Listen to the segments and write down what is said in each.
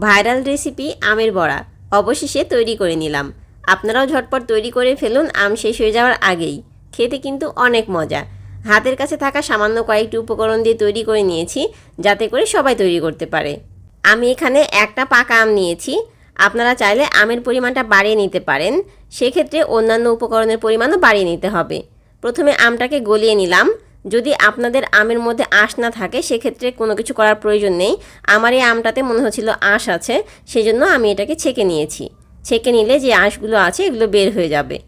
Viral recipe আমের বড়া। অবশেষে তৈরি করে নিলাম। আপনারাও ঝটপট তৈরি করে ফেলুন, আম শেষ হয়ে যাওয়ার আগেই। খেতে কিন্তু অনেক মজা। হাতের কাছে থাকা সামান্য কয়েকটি উপকরণ দিয়ে তৈরি করে নিয়েছি, যাতে করে সবাই তৈরি করতে পারে। আমি এখানে একটা পাকা আম নিয়েছি। আপনারা চাইলে আমের পরিমাণটা বাড়িয়ে নিতে পারেন। সেক্ষেত্রে অন্যান্য উপকরণের পরিমাণও বাড়িয়ে নিতে হবে। প্রথমে আমটাকে গলিয়ে নিলাম। যদি আপনাদের আমের মধ্যে আঁশ না থাকে, সেক্ষেত্রে কোনো কিছু করার প্রয়োজন নেই। আমার এই আমটাতে মনে হচ্ছিল আঁশ আছে, সেজন্য আমি এটাকে ছেঁকে নিয়েছি। ছেঁকে নিলে যে আঁশগুলো আছে, এগুলো বের হয়ে যাবে।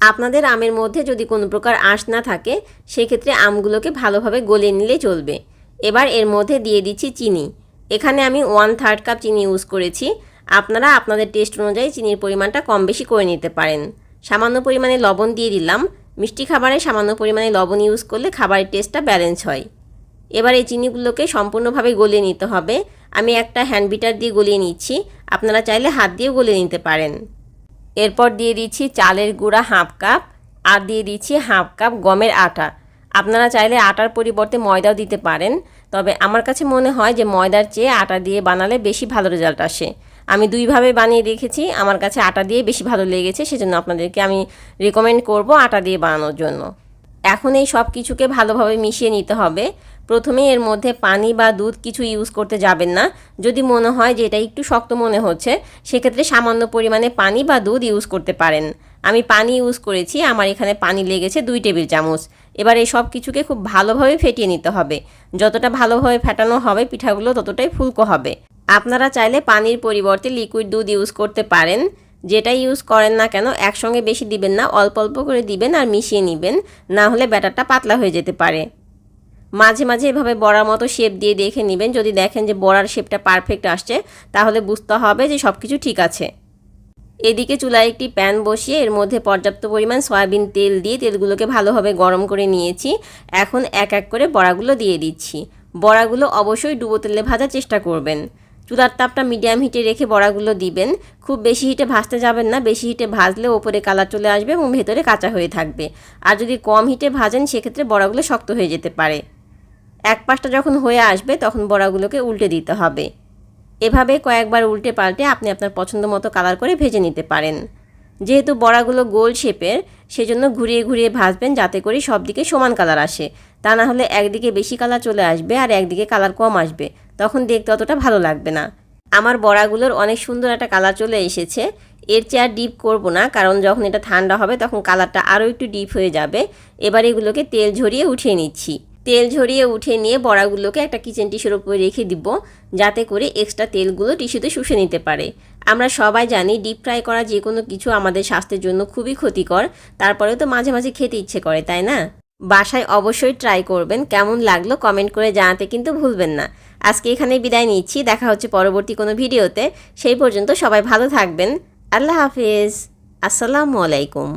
আপনাদের আমের মধ্যে যদি কোনো প্রকার আঁশ না থাকে, সেক্ষেত্রে আমগুলোকে ভালোভাবে গলিয়ে নিলে চলবে। এবার এর মধ্যে দিয়ে দিচ্ছি চিনি। এখানে আমি ওয়ান থার্ড কাপ চিনি ইউজ করেছি। আপনারা আপনাদের টেস্ট অনুযায়ী চিনির পরিমাণটা কম বেশি করে নিতে পারেন। সামান্য পরিমাণে লবণ দিয়ে দিলাম। মিষ্টি খাবারে সামান্য পরিমাণে লবণ ইউজ করলে খাবারের টেস্টটা ব্যালেন্স হয়। এবার এই চিনিগুলোকে সম্পূর্ণভাবে গলিয়ে নিতে হবে। আমি একটা হ্যান্ড বিটার দিয়ে গলিয়ে নিচ্ছি। আপনারা চাইলে হাত দিয়েও গলিয়ে নিতে পারেন। এরপর দিয়ে দিচ্ছি চালের গুঁড়া হাফ কাপ আর দিয়ে দিচ্ছি হাফ কাপ গমের আটা। আপনারা চাইলে আটার পরিবর্তে ময়দাও দিতে পারেন। তবে আমার কাছে মনে হয় যে ময়দার চেয়ে আটা দিয়ে বানালে বেশি ভালো রেজাল্ট আসে। আমি দুইভাবে বানিয়ে দেখেছি আমার কাছে আটা দিয়ে বেশি ভালো লেগেছে, সেজন্য আপনাদেরকে আমি রেকমেন্ড করব আটা দিয়ে বানানোর জন্য। এখন এই সব কিছুকে ভালোভাবে মিশিয়ে নিতে হবে। প্রথমে এর মধ্যে পানি বা দুধ কিছু ইউজ করতে যাবেন না। যদি মনে হয় যে এটা একটু শক্ত মনে হচ্ছে, সেক্ষেত্রে সামান্য পরিমাণে পানি বা দুধ ইউজ করতে পারেন। আমি পানি ইউজ করেছি, আমার এখানে পানি লেগেছে দুই টেবিল চামচ। এবার এই সব কিছুকে খুব ভালোভাবে ফেটিয়ে নিতে হবে। যতটা ভালোভাবে ফেটানো হবে, পিঠাগুলো ততটাই ফুলকো হবে। আপনারা চাইলে পানির পরিবর্তে লিকুইড দুধ ইউজ করতে পারেন। যেটা ইউজ করেন না কেন, একসঙ্গে বেশি দিবেন না, অল্প অল্প করে দিবেন আর মিশিয়ে নেবেন, না হলে ব্যাটারটা পাতলা হয়ে যেতে পারে। মাঝে মাঝে এভাবে বড়ার মতো শেপ দিয়ে দেখে নেবেন। যদি দেখেন যে বড়ার শেপটা পারফেক্ট আসছে, তাহলে বুঝতে হবে যে সব কিছু ঠিক আছে। এদিকে চুলায় একটি প্যান বসিয়ে এর মধ্যে পর্যাপ্ত পরিমাণ সয়াবিন তেল দিয়ে তেলগুলোকে ভালোভাবে গরম করে নিয়েছি। এখন এক এক করে বড়াগুলো দিয়ে দিচ্ছি। বড়াগুলো অবশ্যই ডুবো তেলে ভাজার চেষ্টা করবেন। চুলার তাপটা মিডিয়াম হিটে রেখে বড়াগুলো দিবেন। খুব বেশি হিটে ভাজতে যাবেন না, বেশি হিটে ভাজলে ওপরে কালার চলে আসবে এবং ভেতরে কাঁচা হয়ে থাকবে। আর যদি কম হিটে ভাজেন, সেক্ষেত্রে বড়াগুলো শক্ত হয়ে যেতে পারে। এক পাশটা যখন হয়ে আসবে, তখন বড়াগুলোকে উল্টে দিতে হবে। এভাবে কয়েকবার উল্টে পাল্টে আপনি আপনার পছন্দ মতো কালার করে ভেজে নিতে পারেন। যেহেতু বড়াগুলো গোল শেপের, সেজন্য ঘুরিয়ে ঘুরিয়ে ভাজবেন যাতে করে সব দিকে সমান কালার আসে। তা না হলে একদিকে বেশি কালার চলে আসবে আর একদিকে কালার কম আসবে। তখন দেখতে অতটা ভালো লাগবে না। আমার বড়াগুলোর অনেক সুন্দর একটা কালার চলে এসেছে। এর চেয়ে আর ডিপ করব না, কারণ যখন এটা ঠান্ডা হবে তখন কালারটা আরও একটু ডিপ হয়ে যাবে। এবার এগুলোকে তেল ঝরিয়ে উঠিয়ে নিচ্ছি। তেল ঝরিয়ে উঠে নিয়ে বড়াগুলোকে একটা কিচেন টিস্যুর উপরে রেখে দিব, যাতে করে এক্সট্রা তেলগুলো টিস্যুতে শুষে নিতে পারে। আমরা সবাই জানি ডিপ ফ্রাই করা যে কোনো কিছু আমাদের স্বাস্থ্যের জন্য খুবই ক্ষতিকর, তারপরেও তো মাঝে মাঝে খেতে ইচ্ছে করে, তাই না? বাসায় অবশ্যই ট্রাই করবেন, কেমন লাগল কমেন্ট করে জানাতে কিন্তু ভুলবেন না। আজকে এখানে বিদায় নিচ্ছি, দেখা হচ্ছে পরবর্তী কোনো ভিডিওতে। সেই পর্যন্ত সবাই ভালো থাকবেন, আল্লাহ হাফিজ, আসসালামু আলাইকুম।